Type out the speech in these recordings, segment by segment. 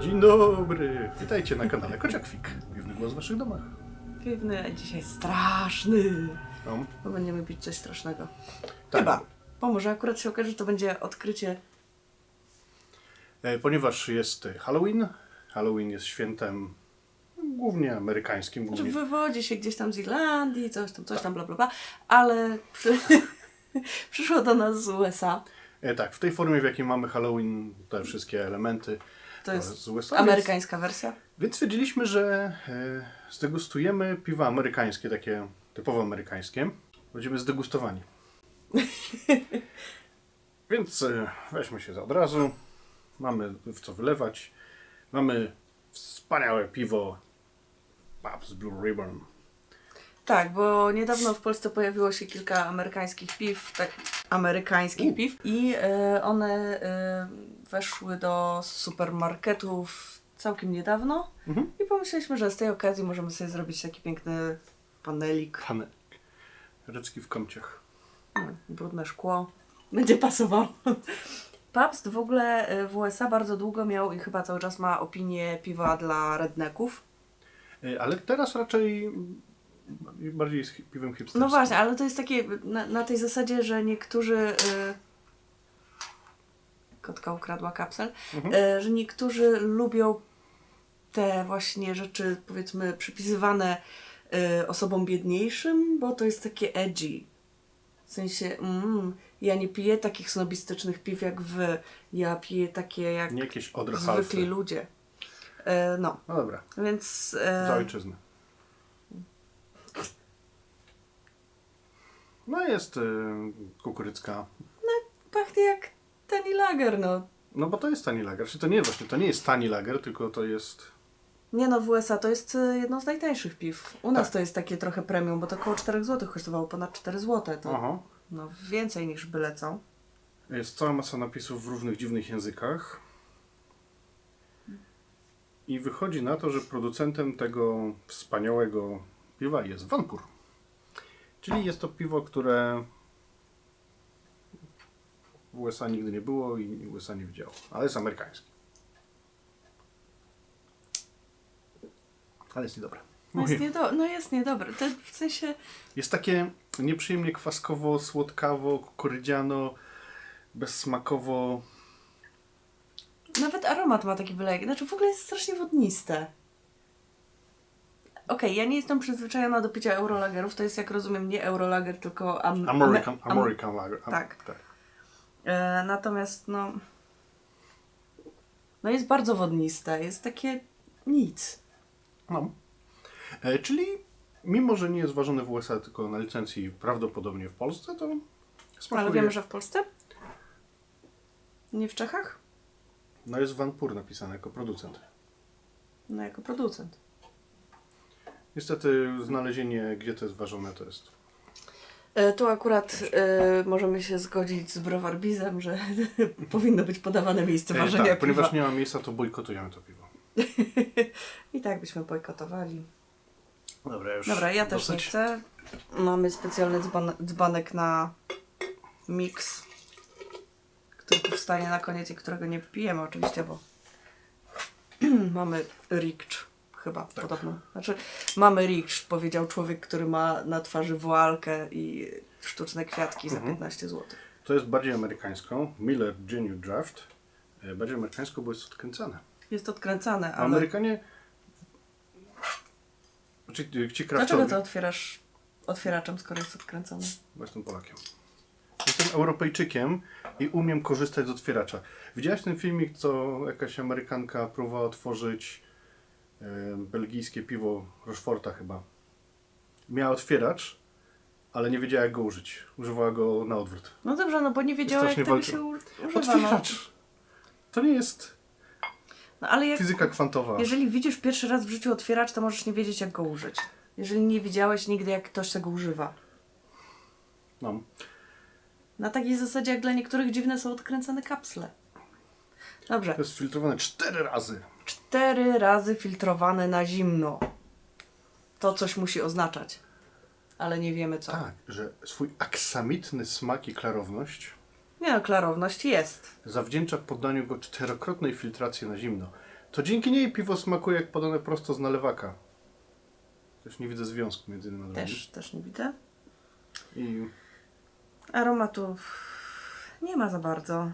Dzień dobry. Witajcie na kanale Kociakwik. Piwny głos w waszych domach. Piwny, a dzisiaj straszny. No, Bo będziemy pić coś strasznego. tak. Chyba. Bo może akurat się okaże, że to będzie odkrycie. E, Ponieważ jest Halloween. Halloween jest świętem głównie amerykańskim. Znaczy Głównie... wywodzi się gdzieś tam z Irlandii, coś tam, coś tam, bla, bla, bla. Ale przy... przyszło do nas z USA. E, tak, w tej formie, w jakiej mamy Halloween, te wszystkie elementy. To jest z USA. amerykańska wersja. Więc, więc stwierdziliśmy, że e, zdegustujemy piwa amerykańskie, takie typowo amerykańskie. Będziemy zdegustowani. więc e, weźmy się za od razu. Mamy w co wylewać. Mamy wspaniałe piwo Pabst Blue Ribbon. Tak, bo niedawno w Polsce pojawiło się kilka amerykańskich piw, tak, amerykańskich U. piw i e, one e, weszły do supermarketów całkiem niedawno Mhm. i pomyśleliśmy, że z tej okazji możemy sobie zrobić taki piękny panelik, Pane. Recki w kąciach. mm, brudne szkło, będzie pasowało. Pabst w ogóle e, w USA bardzo długo miał i chyba cały czas ma opinię piwa dla redneków. Ale teraz raczej bardziej jest piwem hipsterskim. No właśnie, ale to jest takie na, na tej zasadzie, że niektórzy. Y... Kotka ukradła kapsel. Mhm. Y, że niektórzy lubią te właśnie rzeczy, powiedzmy, przypisywane y, osobom biedniejszym, bo to jest takie edgy. W sensie, mm, ja nie piję takich snobistycznych piw jak wy. Ja piję takie jak zwykli ludzie. No, No dobra, więc. za ojczyznę. No jest y, kukurycka. pachnie jak tani lager, no. No bo to jest tani lager. Czy to nie właśnie, to nie jest tani lager, tylko to jest... Nie no, w USA to jest y, jedno z najtańszych piw. U nas Tak. to jest takie trochę premium, bo to około 4 zł kosztowało, ponad 4 zł. To Aha. no, więcej niż byle co. Jest cała masa napisów w różnych dziwnych językach. I wychodzi na to, że producentem tego wspaniałego piwa jest Vanpur. Czyli jest to piwo, które w USA nigdy nie było i USA nie widziało, ale jest amerykańskie. Ale jest niedobre. No jest, niedo- no jest niedobre. To w sensie, jest takie nieprzyjemnie kwaskowo, słodkawo, kukurydziano, bezsmakowo. nawet aromat ma taki jak. Znaczy w ogóle jest strasznie wodniste. Okej, ja nie jestem przyzwyczajona do picia eurolagerów. To jest jak rozumiem nie eurolager, tylko am- American, am- American Lager. Am- tak. tak. E, natomiast no... No jest bardzo wodniste. Jest takie nic. No. E, czyli mimo, że nie jest ważony w USA, tylko na licencji prawdopodobnie w Polsce, to smakuje... Ale wiemy, że w Polsce? Nie w Czechach? No jest Vanpur napisane jako producent. No jako producent. Niestety znalezienie, gdzie to jest ważone, to jest... E, Tu akurat e, możemy się zgodzić z Browarbizem, że powinno być podawane miejsce E, ważenia tak, piwa. ponieważ nie ma miejsca, to bojkotujemy to piwo. I tak byśmy bojkotowali. Dobra, już Dobra, ja też nie chcę. Mamy specjalny dzban dzbanek na mix, który powstanie na koniec i którego nie pijemy oczywiście, bo mamy rikcz chyba Tak. podobno. Znaczy mamy rikcz, powiedział człowiek, który ma na twarzy woalkę i sztuczne kwiatki za Mhm. 15 zł. To jest bardziej amerykańską. Miller Genuine Draft. E, Bardziej amerykańsko, bo jest odkręcane. Jest odkręcane, ale... Amerykanie... Ci, ci Dlaczego kraftowi... to otwierasz otwieraczem, skoro jest odkręcone? Bo jestem Polakiem. Jestem Europejczykiem i umiem korzystać z otwieracza. Widziałaś ten filmik, co jakaś Amerykanka próbowała otworzyć belgijskie piwo Rocheforta chyba. Miała otwieracz, ale nie wiedziała jak go użyć. Używała go na odwrót. No dobrze, no bo nie wiedziała jak tego się u- używa. No. Otwieracz! To nie jest no ale jak, fizyka kwantowa. jeżeli widzisz pierwszy raz w życiu otwieracz, to możesz nie wiedzieć jak go użyć. Jeżeli nie widziałeś nigdy jak ktoś tego używa. No. Na takiej zasadzie jak dla niektórych dziwne są odkręcane kapsle. Dobrze. To jest filtrowane cztery razy. Cztery razy filtrowane na zimno. To coś musi oznaczać. Ale nie wiemy co. Tak, że swój aksamitny smak i klarowność Nie no, klarowność jest. Zawdzięcza poddaniu go czterokrotnej filtracji na zimno. To dzięki niej piwo smakuje jak podane prosto z nalewaka. Też nie widzę związku między a drugim. Też, też nie widzę. I Aromatów nie ma za bardzo.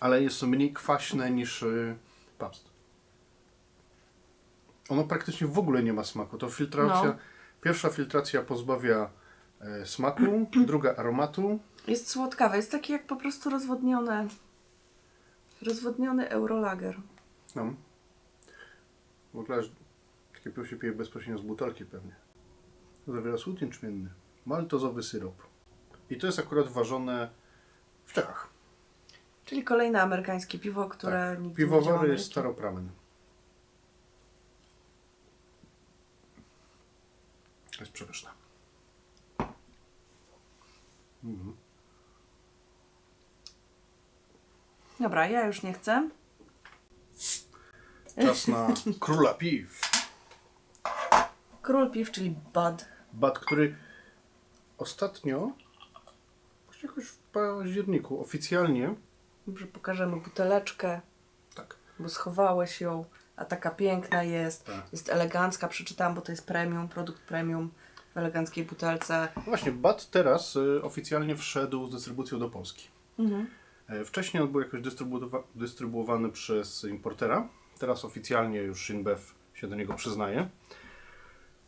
Ale jest mniej kwaśne niż y, Pabst. Ono praktycznie w ogóle nie ma smaku. To filtracja, No. pierwsza filtracja pozbawia e, smaku, druga aromatu. Jest słodkawe, jest taki jak po prostu rozwodnione. Rozwodniony Eurolager. No. W ogóle takie piwo się pije bezpośrednio z butelki pewnie. Zawiera słód jęczmienny, maltozowy syrop. I to jest akurat ważone w Czechach. Czyli kolejne amerykańskie piwo, które nigdy nie widziałam Piwowary Ameryki. staropramen. Jest przepyszne. Mhm. Dobra, ja już nie chcę. Czas na króla piw. Król piw, czyli Bud. Bat, który ostatnio, jakoś w październiku, oficjalnie, Dobrze, pokażemy buteleczkę, tak, bo schowałeś ją, a taka piękna jest. Tak. Jest elegancka, przeczytałam, bo to jest premium, produkt premium w eleganckiej butelce. No Właśnie, BAT teraz y, oficjalnie wszedł z dystrybucją do Polski. Mhm. E, Wcześniej on był jakoś dystrybuowa- dystrybuowany przez importera. Teraz oficjalnie już InBev się do niego przyznaje.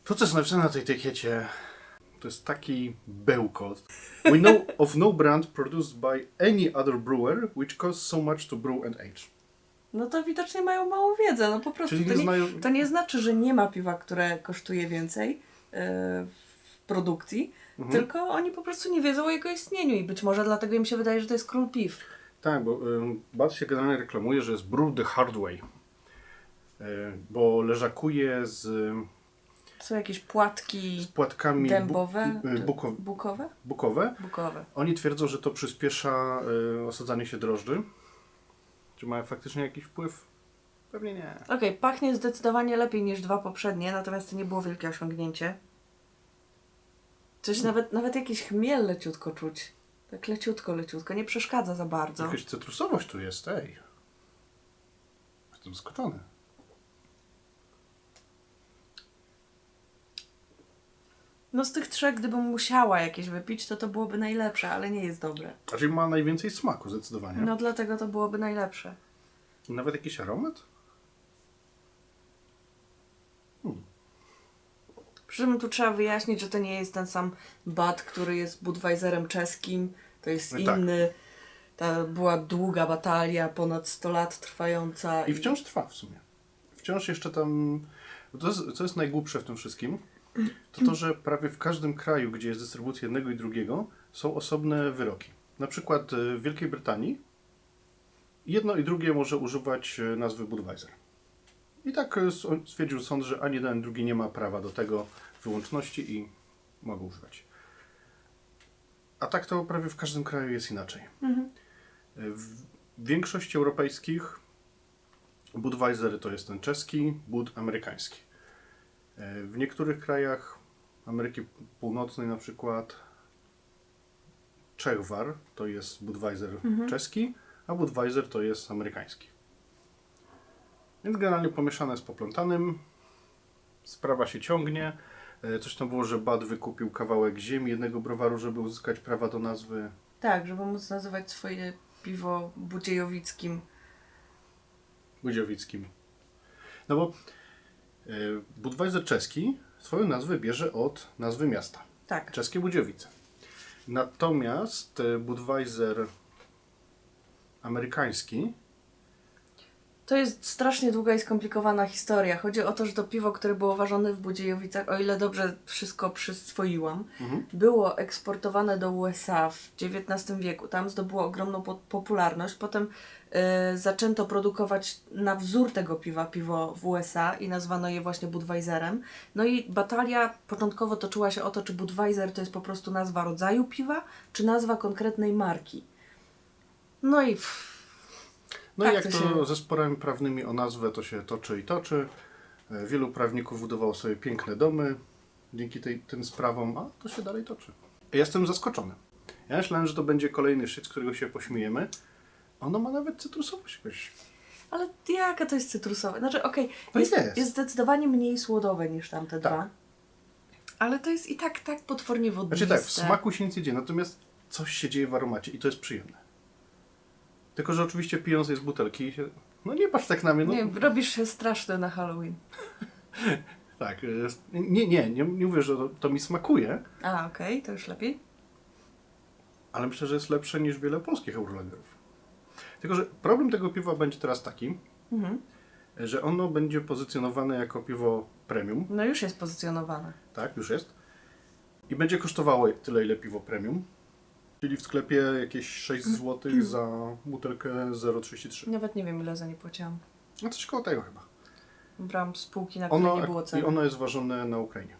To, co jest napisane na tej etykiecie, to jest taki bełkot. We know of no brand produced by any other brewer which costs so much to brew and age. No to widocznie mają małą wiedzę, no po prostu. Czyli To nie znają... to nie znaczy, że nie ma piwa, które kosztuje więcej yy, w produkcji, Mhm. tylko oni po prostu nie wiedzą o jego istnieniu i być może dlatego im się wydaje, że to jest król piw. Tak, bo y, BAT się generalnie reklamuje, że jest brew the hard way. Y, bo leżakuje z, Są jakieś płatki z płatkami bu- dębowe, y, buko, bukowe? bukowe. Bukowe. Oni twierdzą, że to przyspiesza y, osadzanie się drożdży. Czy mają faktycznie jakiś wpływ? Pewnie nie. Okej, pachnie zdecydowanie lepiej niż dwa poprzednie, natomiast to nie było wielkie osiągnięcie. Coś Hmm. nawet, nawet jakiś chmiel leciutko czuć. Tak leciutko, leciutko. Nie przeszkadza za bardzo. Jakaś cytrusowość tu jest, ej. Jestem zaskoczony. No z tych trzech, gdybym musiała jakieś wypić, to to byłoby najlepsze, ale nie jest dobre. Znaczy ma najwięcej smaku zdecydowanie. No dlatego to byłoby najlepsze. Nawet jakiś aromat? Przy czym tu trzeba wyjaśnić, że to nie jest ten sam Bud, który jest Budweiserem czeskim. To jest No tak. inny. Ta była długa batalia, ponad 100 lat trwająca. I wciąż trwa w sumie. Wciąż jeszcze tam... To jest, co jest najgłupsze w tym wszystkim, to to, że prawie w każdym kraju, gdzie jest dystrybucja jednego i drugiego, są osobne wyroki. Na przykład y, w Wielkiej Brytanii jedno i drugie może używać y, nazwy Budweiser. I tak s- stwierdził sąd, że ani jeden, ani drugi nie ma prawa do tego wyłączności i mogą używać. A tak to prawie w każdym kraju jest inaczej. Mhm. W większości europejskich Budweiser to jest ten czeski, Bud amerykański. E, W niektórych krajach Ameryki Północnej na przykład Czechwar to jest Budweiser czeski, a Budweiser to jest amerykański. Więc generalnie pomieszane z poplątanym. Sprawa się ciągnie. E, Coś tam było, że Bad wykupił kawałek ziemi jednego browaru, żeby uzyskać prawa do nazwy Tak, żeby móc nazywać swoje piwo budziejowickim. Budziowickim. No bo Budweiser czeski swoją nazwę bierze od nazwy miasta. Tak. Czeskie Budziowice. Natomiast e, Budweiser amerykański To jest strasznie długa i skomplikowana historia. Chodzi o to, że to piwo, które było ważone w Budziejowicach, o ile dobrze wszystko przyswoiłam, Mhm. było eksportowane do USA w XIX wieku. Tam zdobyło ogromną po- popularność. Potem e, zaczęto produkować na wzór tego piwa piwo w USA i nazwano je właśnie Budweiserem. No i batalia początkowo toczyła się o to, czy Budweiser to jest po prostu nazwa rodzaju piwa, czy nazwa konkretnej marki. No i pff, No Tak i jak to to się- ze sporami prawnymi o nazwę to się toczy i toczy. E, Wielu prawników budowało sobie piękne domy dzięki tej, tym sprawom, a to się dalej toczy. Ja Jestem zaskoczony. Ja myślałem, że to będzie kolejny z którego się pośmiejemy. Ono ma nawet cytrusowość jakoś. Ale jaka to jest cytrusowe? Znaczy, okej, No jest, jest. jest zdecydowanie mniej słodowe niż tamte Tak. dwa. Ale to jest i tak tak potwornie wodniste. Znaczy tak, w smaku się nic nie dzieje, natomiast coś się dzieje w aromacie i to jest przyjemne. Tylko, że oczywiście pijąc je z butelki i się... No nie patrz tak na mnie, no. Nie, robisz się straszny na Halloween. Tak, y, nie, nie, nie, nie mówię, że to, to mi smakuje, A, okej, to już lepiej. ale myślę, że jest lepsze niż wiele polskich Eurolagerów. Tylko, że problem tego piwa będzie teraz taki, Mhm. że ono będzie pozycjonowane jako piwo premium, No już jest pozycjonowane. tak, już jest, i będzie kosztowało tyle, ile piwo premium, czyli w sklepie jakieś 6 zł za butelkę 0,33. Nawet nie wiem, ile za nie płaciłam. No coś koło tego chyba. Brałam spółki, na które Ono, nie było I ceny. ono jest ważone na Ukrainie.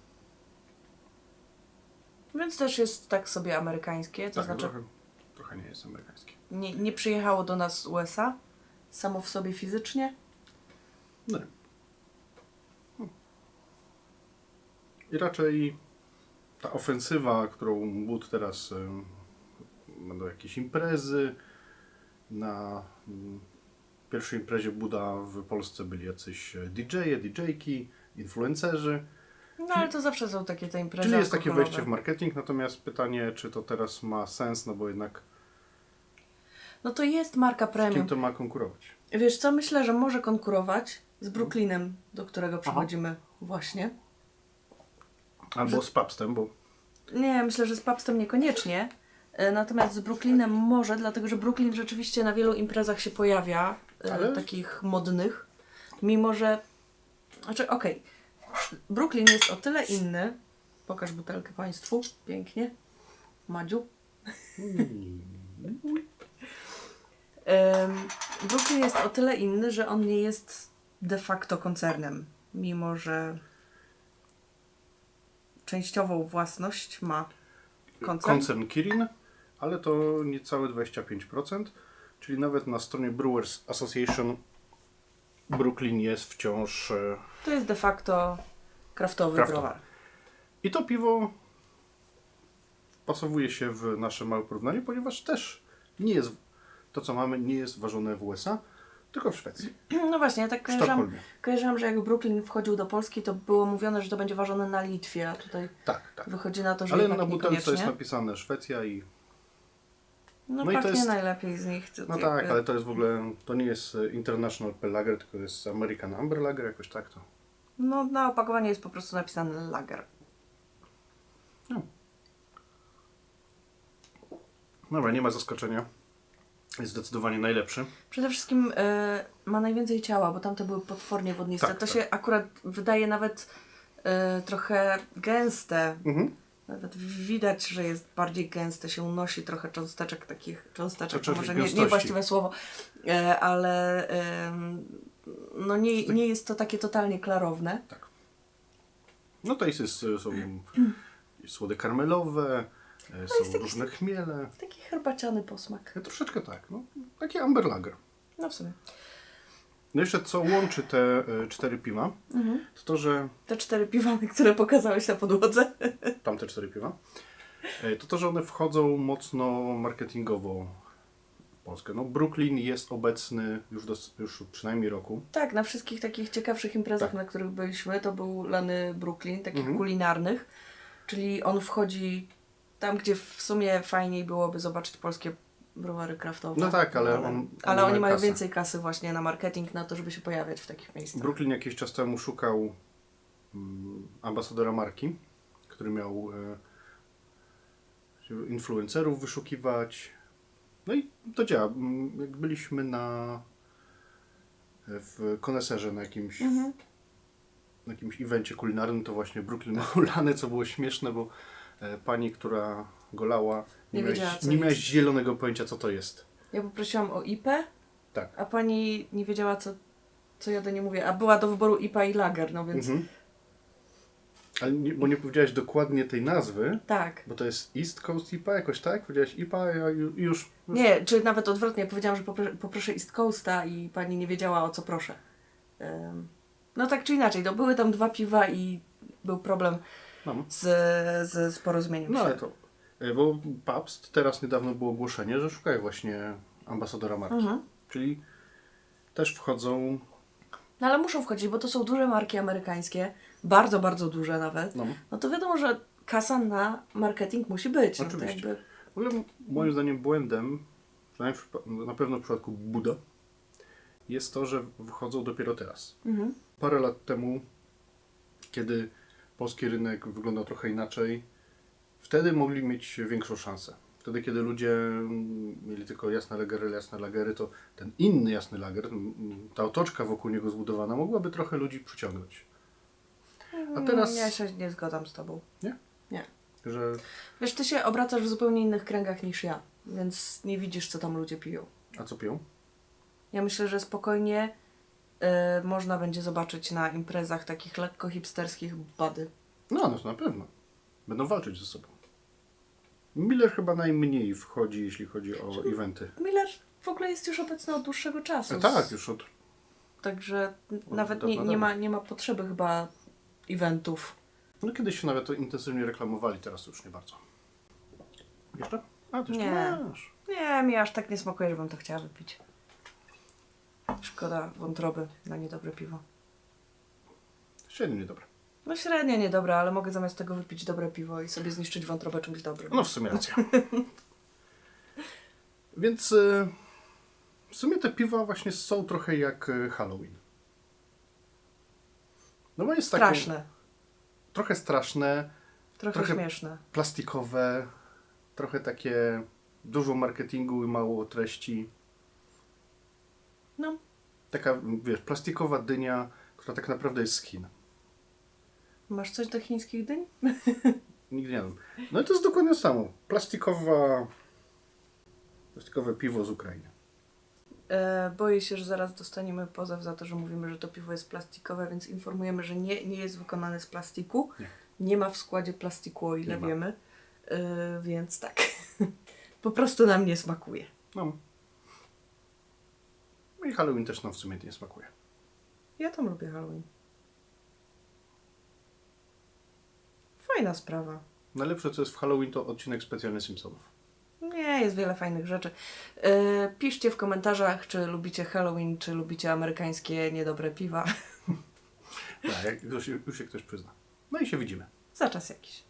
Więc też jest tak sobie amerykańskie, to Tak, znaczy trochę, trochę nie jest amerykańskie. nie, nie przyjechało do nas z USA, samo w sobie fizycznie. No. Hmm. I raczej ta ofensywa, którą Bud teraz będą jakieś imprezy. Na mm, pierwszej imprezie Buda w Polsce byli jacyś DJ-e, DJ-ki, influencerzy. No ale to zawsze są takie te imprezy Czyli jest takie wejście w marketing, natomiast pytanie, czy to teraz ma sens, no bo jednak No to jest marka z kim premium. to ma konkurować? Wiesz co, myślę, że może konkurować z Brooklynem, do którego przechodzimy właśnie. Albo z Pabstem, bo Nie, myślę, że z Pabstem niekoniecznie. E, Natomiast z Brooklynem może, dlatego że Brooklyn rzeczywiście na wielu imprezach się pojawia, e, Ale- takich modnych. Mimo, że. Znaczy, okej. Brooklyn jest o tyle inny. Pokaż butelkę Państwu. Pięknie. Madziu. Brooklyn jest o tyle inny, że on nie jest de facto koncernem. Mimo, że częściową własność ma koncern. koncern Kirin, ale to niecałe 25%, czyli nawet na stronie Brewers Association Brooklyn jest wciąż. e, To jest de facto kraftowy Kraftowy. browar. I to piwo pasowuje się w nasze małe porównanie, ponieważ też nie jest to, co mamy, nie jest ważone w USA, tylko w Szwecji, No właśnie, ja tak kojarzyłam, kojarzyłam, że jak Brooklyn wchodził do Polski, to było mówione, że to będzie ważone na Litwie, a tutaj Tak, tak. wychodzi na to, że Ale na butelce jest napisane Szwecja i. No, no i to jest- najlepiej z nich. To No jakby- tak, ale to jest w ogóle. To nie jest e, International Lager, tylko jest American Amber Lager, jakoś tak to. No na opakowaniu jest po prostu napisane lager. Dobra, nie ma zaskoczenia. Jest zdecydowanie najlepszy. Przede wszystkim e, ma najwięcej ciała, bo tamte były potwornie wodniste. Tak, to tak. się akurat wydaje nawet e, trochę gęste. Mhm. Nawet widać, że jest bardziej gęste, się unosi trochę cząsteczek takich, cząsteczek, to może nie, niewłaściwe słowo, e, ale no nie, nie jest to takie totalnie klarowne. No to jest, są słody karmelowe, e, są jest taki- różne chmiele. Taki herbaciany posmak. E, Troszeczkę tak, no. Taki Amber Lager. No w sumie. No jeszcze co łączy te e, cztery piwa, Mhm. to to, że Te cztery piwany, które pokazałeś na podłodze. tamte cztery piwa, e, to to, że one wchodzą mocno marketingowo w Polskę. No Brooklyn jest obecny już, dos, już przynajmniej roku. Tak, na wszystkich takich ciekawszych imprezach, Tak. na których byliśmy, to był lany Brooklyn, takich Mhm. kulinarnych. Czyli on wchodzi tam, gdzie w sumie fajniej byłoby zobaczyć polskie browary kraftowe. No tak, ale on- ale oni mają kasę. więcej kasy właśnie na marketing, na to, żeby się pojawiać w takich miejscach. Brooklyn jakiś czas temu szukał mm, ambasadora marki, który miał e, influencerów wyszukiwać. No i to działa. Mm, Jak byliśmy na w koneserze na jakimś, Mhm. na jakimś evencie kulinarnym, to właśnie Brooklyn miał lane, co było śmieszne, bo e, pani, która golała, nie, Nie miałeś, wiedziała, co nie miałeś zielonego pojęcia, co to jest. Ja poprosiłam o IP, Tak. a pani nie wiedziała, co, co ja do niej mówię. A była do wyboru IPA i lager, no więc Mhm. Ale nie, bo nie powiedziałaś dokładnie tej nazwy, tak. Bo to jest East Coast IPA jakoś tak? Powiedziałaś IPA a ju- już. już. Nie, czy nawet odwrotnie, powiedziałam, że popro- poproszę East Coasta i pani nie wiedziała o co proszę. No tak czy inaczej, no były tam dwa piwa i był problem Mam. z, z, z porozumieniem No się. ale to Bo Pabst teraz niedawno było ogłoszenie, że szukają właśnie ambasadora marki. Mhm. Czyli też wchodzą. No ale muszą wchodzić, bo to są duże marki amerykańskie, bardzo, bardzo duże nawet. No, No to wiadomo, że kasa na marketing musi być. No Oczywiście. jakby... w ogóle moim zdaniem błędem, przynajmniej w na pewno w przypadku Buda, jest to, że wychodzą dopiero teraz. Mhm. Parę lat temu, kiedy polski rynek wyglądał trochę inaczej, wtedy mogli mieć większą szansę. Wtedy, kiedy ludzie mieli tylko jasne lagery, jasne lagery, to ten inny jasny lager, ta otoczka wokół niego zbudowana, mogłaby trochę ludzi przyciągnąć. A teraz, Mm, Ja się nie zgadzam z tobą. że Wiesz, ty się obracasz w zupełnie innych kręgach niż ja, więc nie widzisz, co tam ludzie piją. a co piją? Ja myślę, że spokojnie y, można będzie zobaczyć na imprezach takich lekko hipsterskich bady. No, no to na pewno. Będą walczyć ze sobą. Miller chyba najmniej wchodzi, jeśli chodzi o eventy. Miller w ogóle jest już obecny od dłuższego czasu. E, tak, już od Także Od nawet nie, nie, ma, nie ma potrzeby chyba eventów. No kiedyś się nawet to intensywnie reklamowali, teraz już nie bardzo. Jeszcze? A, ty jeszcze Nie. masz. Nie, mi aż tak nie smakuje, żebym to chciała wypić. Szkoda wątroby na niedobre piwo. Średnio niedobre. No średnio niedobre, ale mogę zamiast tego wypić dobre piwo i sobie zniszczyć wątrobę czymś dobrym. No w sumie racja. Więc y, w sumie te piwa właśnie są trochę jak y, Halloween. No bo jest takie Straszne. trochę straszne, Trochę, trochę- śmieszne. plastikowe, trochę takie dużo marketingu i mało treści. No. Taka, wiesz, plastikowa dynia, która tak naprawdę jest z Chin. Masz coś do chińskich dyń? Nigdy nie wiem. No i to jest dokładnie to samo. Plastikowa, plastikowe piwo z Ukrainy. E, boję się, że zaraz dostaniemy pozew za to, że mówimy, że to piwo jest plastikowe, więc informujemy, że nie, nie jest wykonane z plastiku. Nie. ma w składzie plastiku, o ile Nie wiemy. E, więc tak. po prostu nam nie smakuje. No I Halloween też nam w sumie nie smakuje. Ja tam lubię Halloween. Fajna sprawa. Najlepsze co jest w Halloween to odcinek specjalny Simpsonów. Nie, jest wiele fajnych rzeczy. E, piszcie w komentarzach, czy lubicie Halloween, czy lubicie amerykańskie niedobre piwa. Tak, już, już się ktoś przyzna. No i się widzimy. Za czas jakiś.